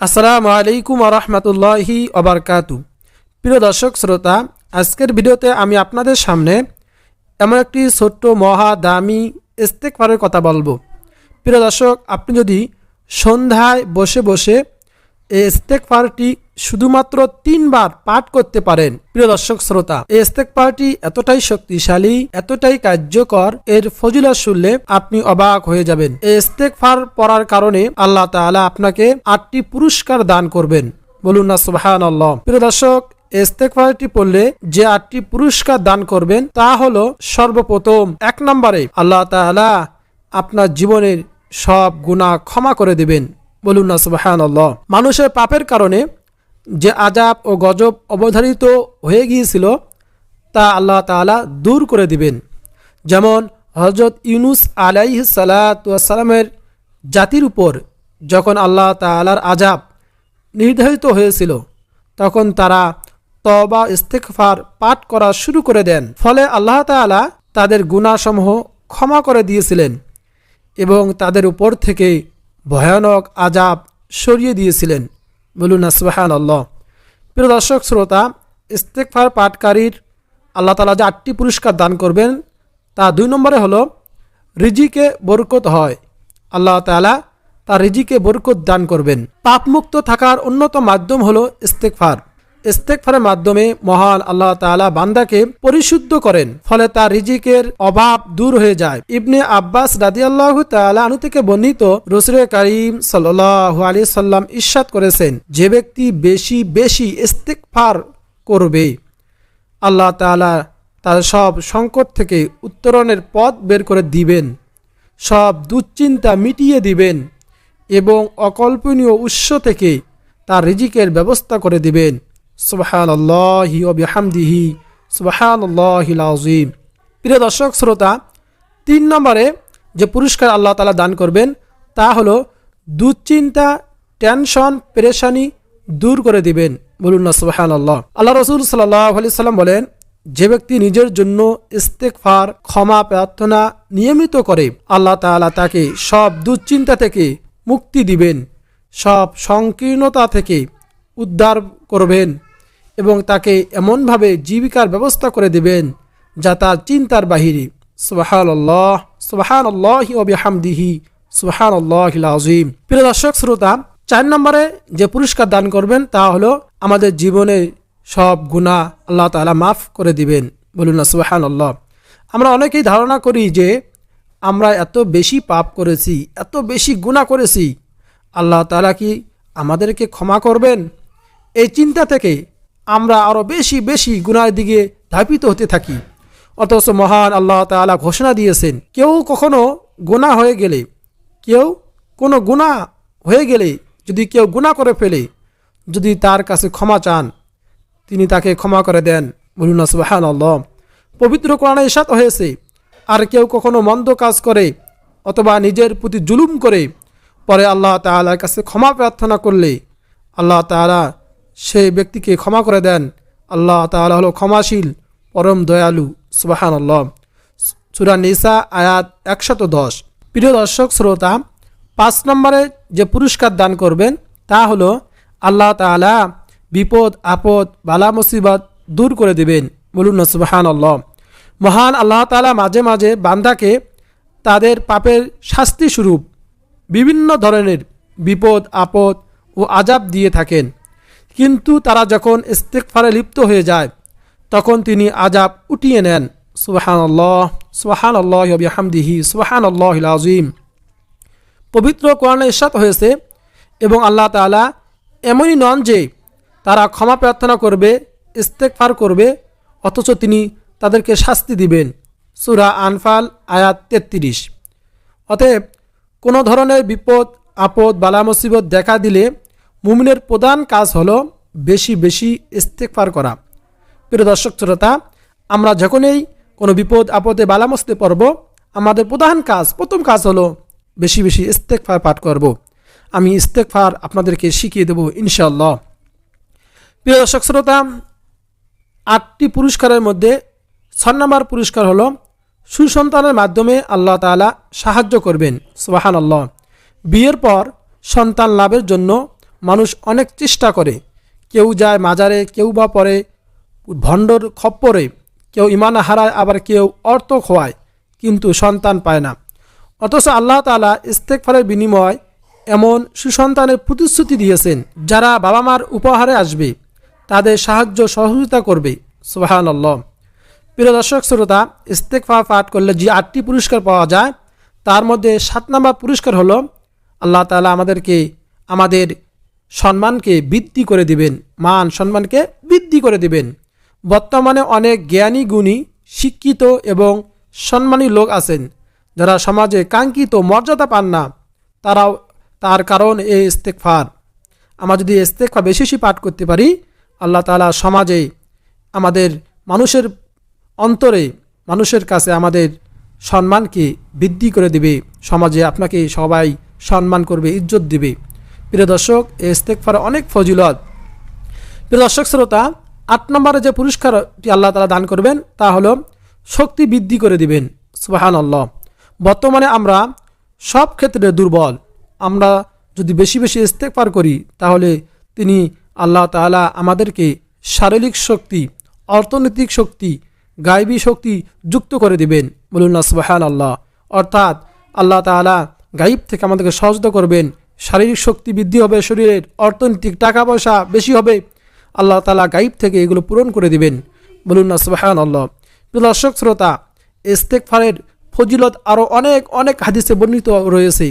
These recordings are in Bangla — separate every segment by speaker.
Speaker 1: আসসালামু আলাইকুম রহমতুল্লাহি অবরকাতু প্রিয় দর্শক, শ্রোতা, আজকের ভিডিওতে আমি আপনাদের সামনে এমন একটি ছোট্ট, মহা, দামি ইস্তেকফারের কথা বলব। প্রিয় দর্শক, আপনি যদি সন্ধ্যায় বসে বসে এই ইস্তেকফারটি শুধুমাত্র তিনবার পাঠ করতে পারেন। প্রিয় দর্শক শ্রোতা, এই ইস্তেকফারটি এতটাই শক্তিশালী, এতটাই কার্যকর, এর ফজিলা শুনলে আপনি অবাক হয়ে যাবেন। এই ইস্তেকফার পড়ার কারণে আল্লাহ তাআলা আপনাকে আটটি পুরস্কার দান করবেন। বলুন না সুবহান আল্লাহ প্রিয় দর্শক ইস্তেকফারটি পড়লে যে আটটি পুরস্কার দান করবেন তা হলো সর্বপ্রথম এক নম্বরে আল্লাহ তাআলা আপনার জীবনের সব গুনাহ ক্ষমা করে দেবেন। বলুন না সুবাহান মানুষের পাপের কারণে যে আজাব ও গজব অবধারিত হয়ে গিয়েছিল, তা আল্লাহ তাআলা দূর করে দিবেন। যেমন হজরত ইউনুস আলাইহ সালাতামের জাতির উপর যখন আল্লাহ তাআলার আজাব নির্ধারিত হয়েছিল, তখন তারা তবা ইস্তেকফার পাঠ করা শুরু করে দেন। ফলে আল্লাহ তাআলা তাদের গুণাসমূহ ক্ষমা করে দিয়েছিলেন এবং তাদের উপর থেকে ভয়ানক আজাব সরিয়ে দিয়েছিলেন। বলুন আসবাহান আল্লাহ প্রিয় দর্শক, শ্রোতা ইস্তেকফার পাঠকারীর আল্লাহ তালা যে আটটি পুরস্কার দান করবেন, তা দুই নম্বরে হলো, রিজিকে বরকত হয়। আল্লাহ তালা তার রিজিকে বরকত দান করবেন। পাপমুক্ত থাকার অন্যতম মাধ্যম হলো ইস্তেকফার ইস্তেকফারের মাধ্যমে মহান আল্লাহ তাআলা বান্দাকে পরিশুদ্ধ করেন, ফলে তার রিজিকের অভাব দূর হয়ে যায়। ইবনে আব্বাস রাদিয়াল্লাহ তাআলা আনু থেকে বর্ণিত রসুল করিম সাল্লাল্লাহু আলাইহি সাল্লাম ইরশাদ করেছেন, যে ব্যক্তি বেশি বেশি ইস্তেকফার করবে, আল্লাহ তাআলা তার সব সংকট থেকে উত্তরণের পথ বের করে দিবেন, সব দুশ্চিন্তা মিটিয়ে দিবেন এবং অকল্পনীয় উৎস থেকে তার রিজিকের ব্যবস্থা করে দিবেন। সুবাহান আল্লাহি ওবিহামদিহি সুবাহান প্রিয় দর্শক, শ্রোতা, তিন নম্বরে যে পুরস্কার আল্লাহ তালা দান করবেন, তা হলো দুশ্চিন্তা, টেনশন, পেরেশানি দূর করে দিবেন। বলুন না সুবাহান আল্লাহ আল্লাহ রসুল সাল্লাহ আলি সাল্লাম বলেন, যে ব্যক্তি নিজের জন্য ইস্তেকফার ক্ষমা, প্রার্থনা নিয়মিত করে, আল্লাহ তাআলা তাকে সব দুশ্চিন্তা থেকে মুক্তি দিবেন, সব সংকীর্ণতা থেকে উদ্ধার করবেন। এবং তাকে এমনভাবে জীবিকার ব্যবস্থা করে দেবেন যা তার চিন্তার বাহিরে। সুবাহান আল্লাহ সুবাহান হামদিহি সুবাহান প্রিয় দর্শক, শ্রোতা, চার নম্বরে যে পুরস্কার দান করবেন তা হলো আমাদের জীবনে সব গুণা আল্লাহ তালা মাফ করে দিবেন। বলুন না সুবাহান আল্লাহ আমরা অনেকেই ধারণা করি যে আমরা এত বেশি পাপ করেছি, এত বেশি গুণা করেছি, আল্লাহ তালা কি আমাদেরকে ক্ষমা করবেন? এই চিন্তা থেকে আমরা আরও বেশি বেশি গুনার দিকে ধাপিত হতে থাকি। অথচ মহান আল্লাহ তালা ঘোষণা দিয়েছেন, কেউ কখনো গুণা হয়ে গেলে, কেউ কোনো গুণা হয়ে গেলে যদি কেউ গুণা করে ফেলে, যদি তার কাছে ক্ষমা চান, তিনি তাকে ক্ষমা করে দেন। বলুন সুবাহান আল্লাহ পবিত্র কোরআনে ইসাত হয়েছে, আর কেউ কখনো মন্দ কাজ করে অথবা নিজের প্রতি জুলুম করে, পরে আল্লাহ তালার কাছে ক্ষমা প্রার্থনা করলে, আল্লাহ তালা সেই ব্যক্তিকে ক্ষমা করে দেন। আল্লাহ তালা হলো ক্ষমাশীল, পরম দয়ালু সুবাহান আল্লাহ সুরা নিসা আয়াত একশত দশ। প্রিয় দর্শক, শ্রোতা, পাঁচ নম্বরে যে পুরস্কার দান করবেন তা হলো আল্লাহ তালা বিপদ, আপদ, বালা, মুসিবত দূর করে দেবেন। বলুন না সুবাহান আল্লাহ মহান আল্লাহ তালা মাঝে মাঝে বান্দাকে তাদের পাপের শাস্তি স্বরূপ বিভিন্ন ধরনের বিপদ, আপদ ও আজাব দিয়ে থাকেন। কিন্তু তারা যখন ইস্তেকফারে লিপ্ত হয়ে যায়, তখন তিনি আজাব উঠিয়ে নেন। সুবাহান আল্লাহ সুবাহান আল্লাহ হামদিহি সুবাহান আল্লাহ আজিম পবিত্র কোরআনে ইসাত হয়েছে এবং আল্লাহ তালা এমনই নন যে তারা ক্ষমা প্রার্থনা করবে ইস্তেকফার করবে, অথচ তিনি তাদেরকে শাস্তি দিবেন। সুরা আনফাল, আয়াত তেত্রিশ। অতএব কোনো ধরনের বিপদ, আপদ বালা মুসিবত দেখা দিলে মুমিনের প্রধান কাজ হলো বেশি বেশি ইস্তেকফার করা। প্রিয় দর্শক শ্রোতা, আমরা যখনই কোনো বিপদ, আপদে বালামস্তে পড়ব, আমাদের প্রধান কাজ, প্রথম কাজ হলো বেশি বেশি ইস্তেকফার পাঠ করব। আমি ইস্তেকফার আপনাদেরকে শিখিয়ে দেব ইনশাল্লাহ প্রিয় দর্শক শ্রোতা, আটটি পুরস্কারের মধ্যে ছয় নম্বর পুরস্কার হলো সুসন্তানের মাধ্যমে আল্লাহ তালা সাহায্য করবেন সোহান আল্লাহ বিয়ের পর সন্তান লাভের জন্য মানুষ অনেক চেষ্টা করে। কেউ যায় মাজারে, কেউ বা পরে ভণ্ডর খপ্পরে, কেউ ইমান হারায়, আবার কেউ অর্থ খোয়ায়, কিন্তু সন্তান পায় না। অথচ আল্লাহ তালা ইস্তেকফারের বিনিময় এমন সুসন্তানের প্রতিশ্রুতি দিয়েছেন, যারা বাবা মার উপহারে আসবে, তাদের সাহায্য সহযোগিতা করবে। সুবাহান আল্লাহ প্রিয় দর্শক, শ্রোতা ইস্তেকফা পাঠ করলে যে আটটি পুরস্কার পাওয়া যায়, তার মধ্যে সাত নম্বর পুরস্কার হলো, আল্লাহ তালা আমাদেরকে, আমাদের সম্মানকে বৃদ্ধি করে দিবেন। মান সম্মানকে বৃদ্ধি করে দিবেন। বর্তমানে অনেক জ্ঞানী গুণী, শিক্ষিত এবং সম্মানী লোক আছেন। যারা সমাজে কাঙ্ক্ষিত মর্যাদা পান না, তারাও তার কারণ এই ইস্তেকফার। আমরা যদি ইস্তেকফা বেশি বেশি পাঠ করতে পারি, আল্লাহ তালা সমাজে আমাদের মানুষের অন্তরে, মানুষের কাছে আমাদের সম্মানকে বৃদ্ধি করে দিবে। সমাজে আপনাকে সবাই সম্মান করবে, ইজ্জত দিবে। প্রিয় দর্শক ইস্তেকফার অনেক ফজিলত। প্রিয় দর্শক, শ্রোতা, আট নম্বরে যে পুরস্কারটি আল্লাহ তালা দান করবেন, তা হলো শক্তি বৃদ্ধি করে দিবেন। সুবাহান আল্লাহ বর্তমানে আমরা সব ক্ষেত্রে দুর্বল। আমরা যদি বেশি বেশি ইস্তেকফার করি, তাহলে তিনি আল্লাহ তাআলা আমাদেরকে শারীরিক শক্তি, অর্থনৈতিক শক্তি গায়বী শক্তি যুক্ত করে দিবেন। বলুন না সুবাহান আল্লাহ অর্থাৎ আল্লাহ তাআলা গাইব থেকে আমাদেরকে সহযোগিতা করবেন শারীরিক শক্তি বৃদ্ধি হবে শরীরের অর্থনৈতিক টাকা পয়সা বেশি হবে। আল্লাহ তালা গাইব থেকে এগুলো পূরণ করে দিবেন। বলুন না সুবাহান আল্লাহ দর্শক, শ্রোতা ইস্তেকফারের ফজিলত আরও অনেক অনেক হাদিসে বর্ণিত রয়েছে।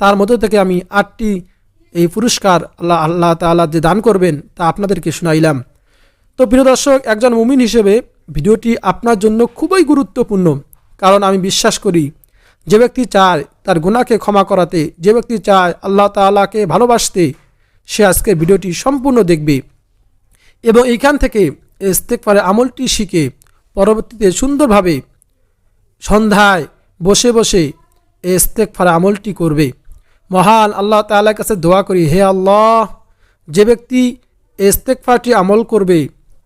Speaker 1: তার মধ্যে থেকে আমি আটটি এই পুরস্কার আল্লাহ আল্লাহ তাআলা যে দান করবেন তা আপনাদেরকে শোনাইলাম। তো প্রিয় দর্শক, একজন মুমিন হিসেবে ভিডিওটি আপনার জন্য খুবই গুরুত্বপূর্ণ। কারণ আমি বিশ্বাস করি যে ব্যক্তি চায় তার গুণাকে ক্ষমা করাতে, যে ব্যক্তি চায় আল্লাহ তাআলাকে ভালোবাসতে, সে আজকের ভিডিওটি সম্পূর্ণ দেখবে এবং এইখান থেকে ইস্তেকফারে আমলটি শিখে পরবর্তীতে সুন্দরভাবে সন্ধ্যায় বসে বসে ইস্তেকফার আমলটি করবে। মহান আল্লাহ তাআলার কাছে দোয়া করি, হে আল্লাহ, যে ব্যক্তি ইস্তেকফারটি আমল করবে,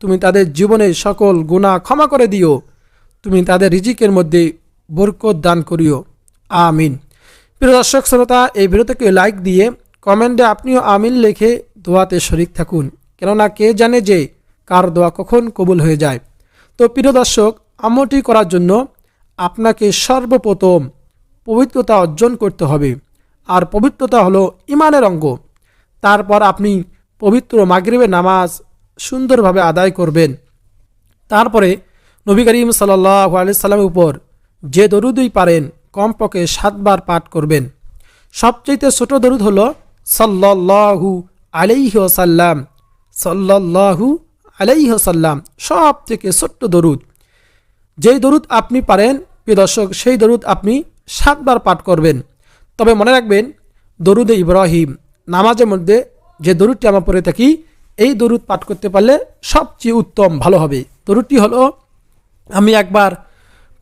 Speaker 1: তুমি তাদের জীবনে সকল গুণা ক্ষমা করে দিও। তুমি তাদের রিজিকের মধ্যে বরকত দান করিও। আমিন। প্রিয় দর্শক, শ্রোতা, এই ভিডিওটাকে লাইক দিয়ে কমেন্টে আপনিও আমিন লিখে দোয়াতে শরিক থাকুন, কেননা কে জানে যে কার দোয়া কখন কবুল হয়ে যায়। তো প্রিয় দর্শক, আমলটি করার জন্য আপনাকে সর্বপ্রথম পবিত্রতা অর্জন করতে হবে, আর পবিত্রতা হলো ইমানের অঙ্গ। তারপর আপনি পবিত্র মাগরিবের নামাজ সুন্দরভাবে আদায় করবেন। তারপরে নবী করিম সাল্লাহ আলি সাল্লামের উপর যে দরুদই পারেন, কমপক্ষে সাতবার পাঠ করবেন। সবচেয়ে ছোট দরুদ হল সাল্লাহু আলাইহি সাল্লাম সাল্লাহু আলাইহি সাল্লাম সব থেকে ছোট্ট দরুদ। যেই দরুদ আপনি পারেন, প্রিয় দর্শক, সেই দরুদ আপনি সাতবার পাঠ করবেন। তবে মনে রাখবেন, দরুদে ইব্রাহিম, নামাজের মধ্যে যে দরুদটি আমরা পড়ে থাকি, এই দরুদ পাঠ করতে পারলে সবচেয়ে উত্তম, ভালো হবে। দরুদটি হলো, আমি একবার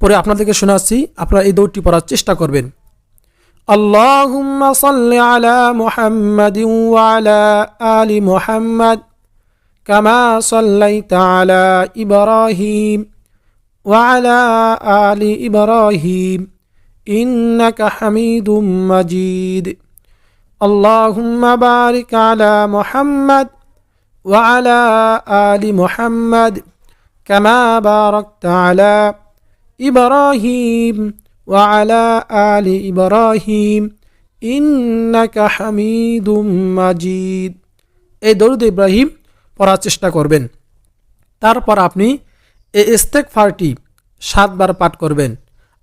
Speaker 1: পরে আপনাদেরকে শোনাচ্ছি আপনারা এই দৌড়টি পড়ার চেষ্টা করবেন اللهم صل على محمد وعلى آل محمد كما صليت على إبراهيم وعلى آل إبراهيم إنك حميد مجيد اللهم بارك على محمد وعلى آل محمد كما باركت على إبراهيم وعلى آل إبراهيم إنك حميد مجيد এই দরুদ ইব্রাহিম পড়ার চেষ্টা করবেন তারপর আপনি এই ইস্তেকফারটি সাতবার পাঠ করবেন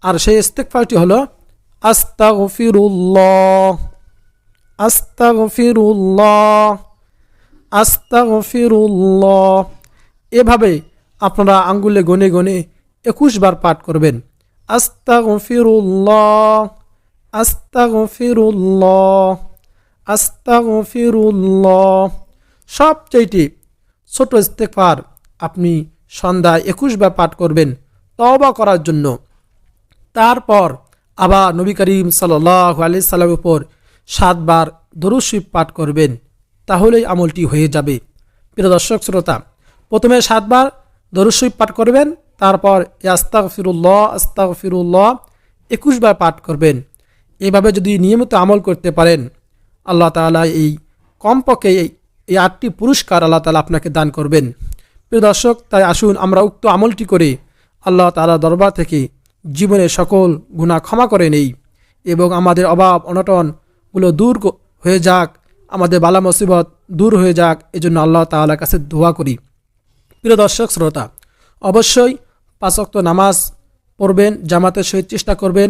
Speaker 1: আর সেই ইস্তেকফারটি হলো আস্তাগফিরুল্লাহ আস্তাগফিরুল্লাহ আস্তাগফিরুল্লাহ এভাবে আপনারা আঙ্গুলে গনে গনে একুশ বার পাঠ করবেন। আস্তাগফিরুল্লাহ আস্তাগফিরুল্লাহ আস্তাগফিরুল্লাহ। সবচেয়েটি ছোট ইস্তেকফার আপনি সন্ধ্যায় একুশ বার পাঠ করবেন তওবা করার জন্য। তারপর আবার নবী করিম সাল্লাহ আলি সাল্লামের উপর সাতবার দরুশিব পাঠ করবেন, তাহলেই আমলটি হয়ে যাবে। প্রিয় দর্শক, শ্রোতা, প্রথমে সাতবার দরুশিব পাঠ করবেন তারপর আস্তাক ফিরুল্লাহ আস্তাক ফিরুল্লাহ একুশ বার পাঠ করবেন। এভাবে যদি নিয়মিত আমল করতে পারেন, আল্লাহ তালা এই কমপক্ষে এই আটটি পুরস্কার আল্লাহ তালা আপনাকে দান করবেন। প্রিয় দর্শক, তাই আসুন আমরা উক্ত আমলটি করে আল্লাহ তালা দরবার থেকে জীবনের সকল গুণা ক্ষমা করে নেই এবং আমাদের অভাব, অনটনগুলো দূর হয়ে যাক, আমাদের বালা মুসিবত দূর হয়ে যাক, এজন্য আল্লাহ তাআলার কাছে দোয়া করি। প্রিয় দর্শক, শ্রোতা, অবশ্যই পাঁচক্ত নামাজ পড়বেন, জামাতের সহিত চেষ্টা করবেন,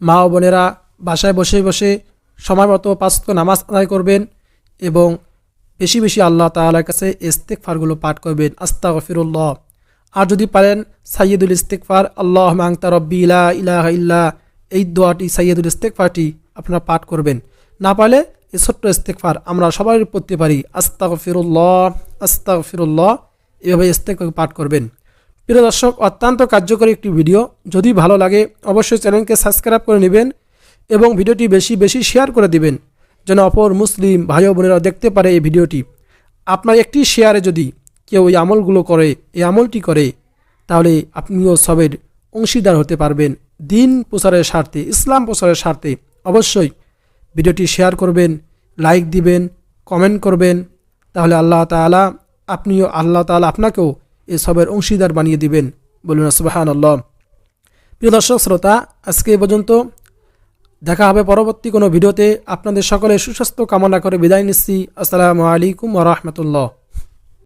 Speaker 1: মা ও বোনেরা বাসায় বসে বসে সময় মতো পাঁচক্ত নামাজ আদায় করবেন এবং বেশি বেশি আল্লাহ তাআলার কাছে ইস্তেকফারগুলো পাঠ করবেন। আস্তা গফিরুল্লাহ আর যদি পারেন সাইয়দুল ইস্তেকফার আল্লাহ মাংতা রব্বি ইলা ইলাহা ইল্লা, এই দোয়াটি সাইয়দুল ইস্তেকফারটি আপনারা পাঠ করবেন। না পারলে এই ছোট্ট ইস্তেকফার আমরা সবাই পড়তে পারি। আস্তা গফিরুল্লাহ আস্তা গফিরুল্লাহ এভাবে ইস্তেকফার পাঠ করবেন। প্রিয় দর্শক, অত্যন্ত কার্যকরী একটি ভিডিও যদি ভালো লাগে, অবশ্যই চ্যানেলকে সাবস্ক্রাইব করে নেবেন এবং ভিডিওটি বেশি বেশি শেয়ার করে দিবেন, যেন অপর মুসলিম ভাই বোনেরা দেখতে পারে এই ভিডিওটি। আপনার একটি শেয়ারে যদি কেউ এই আমলগুলো করে, এই আমলটি করে, তাহলে আপনিও সবের অংশীদার হতে পারবেন। দিন প্রচারের স্বার্থে, ইসলাম প্রচারের স্বার্থে অবশ্যই ভিডিওটি শেয়ার করবেন লাইক দিবেন কমেন্ট করবেন। তাহলে আল্লাহ তাআলা, আপনিও আল্লাহ তাআলা আপনাকেও এই সবের অংশীদার বানিয়ে দিবেন। বলুন সুবাহান আল্লাহ প্রিয় দর্শক, শ্রোতা, আজকে এ পর্যন্ত দেখা হবে পরবর্তী কোনো ভিডিওতে। আপনাদের সকলে সুস্বাস্থ্য কামনা করে বিদায় নিচ্ছি। আসসালামু আলাইকুম রাহমাতুল্লাহ।